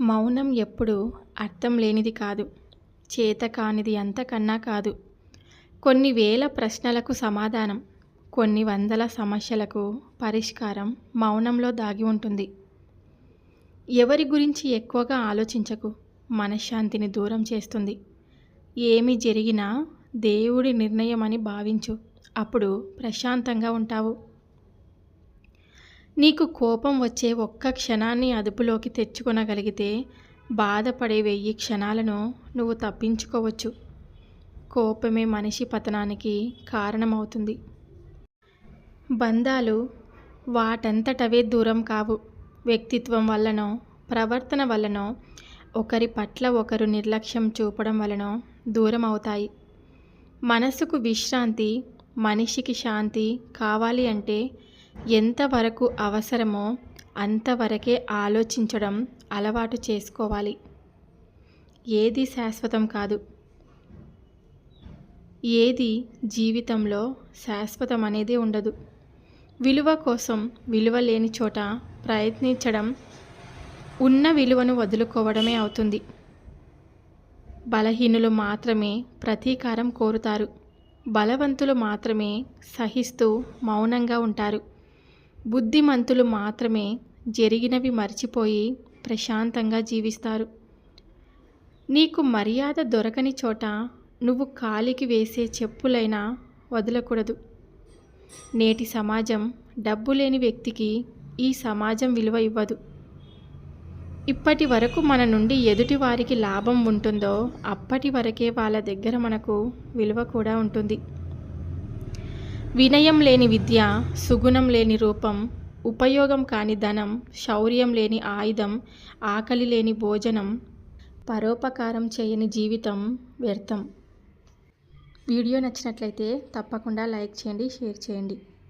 మౌనం ఎప్పుడు అర్థం లేనిది కాదు చేత కానిది అంతకన్నా కాదు. కొన్ని వేల ప్రశ్నలకు సమాధానం కొన్ని వందల సమస్యలకు పరిష్కారం మౌనంలో దాగి ఉంటుంది. ఎవరి గురించి ఎక్కువగా ఆలోచించకు మనశ్శాంతిని దూరం చేస్తుంది. ఏమి జరిగినా దేవుడి నిర్ణయం అని భావించు అప్పుడు ప్రశాంతంగా ఉంటావు. నీకు కోపం వచ్చే ఒక్క క్షణాన్ని అదుపులోకి తెచ్చుకొనగలిగితే బాధపడే వెయ్యి క్షణాలను నువ్వు తప్పించుకోవచ్చు. కోపమే మనిషి పతనానికి కారణమవుతుంది. బంధాలు వాటంతటవే దూరం కావు. వ్యక్తిత్వం వల్లనో ప్రవర్తన వల్లనో ఒకరి పట్ల ఒకరు నిర్లక్ష్యం చూపడం వలనో దూరం అవుతాయి మనసుకు విశ్రాంతి మనిషికి శాంతి కావాలి అంటే ఎంతవరకు అవసరమో అంతవరకే ఆలోచించడం అలవాటు చేసుకోవాలి. ఏది శాశ్వతం కాదు. ఏది జీవితంలో శాశ్వతం అనేది ఉండదు. విలువ కోసం విలువ లేని చోట ప్రయత్నించడం ఉన్న విలువను వదులుకోవడమే అవుతుంది. బలహీనులు మాత్రమే ప్రతీకారం కోరుతారు. బలవంతులు మాత్రమే సహిస్తూ మౌనంగా ఉంటారు. బుద్ధిమంతులు మాత్రమే జరిగినవి మర్చిపోయి ప్రశాంతంగా జీవిస్తారు. నీకు మర్యాద దొరకని చోట నువ్వు కాలికి వేసే చెప్పులైనా వదలకూడదు. నేటి సమాజం డబ్బు లేని వ్యక్తికి ఈ సమాజం విలువ ఇవ్వదు. ఇప్పటి వరకు మన నుండి ఎదుటి వారికి లాభం ఉంటుందో అప్పటి వరకే వాళ్ళ దగ్గర మనకు విలువ కూడా ఉంటుంది. వినయం లేని విద్య సుగుణం లేని రూపం ఉపయోగం కాని ధనం శౌర్యం లేని ఆయుధం ఆకలి లేని భోజనం పరోపకారం చేయని జీవితం వ్యర్థం. వీడియో నచ్చినట్లయితే తప్పకుండా లైక్ చేయండి షేర్ చేయండి.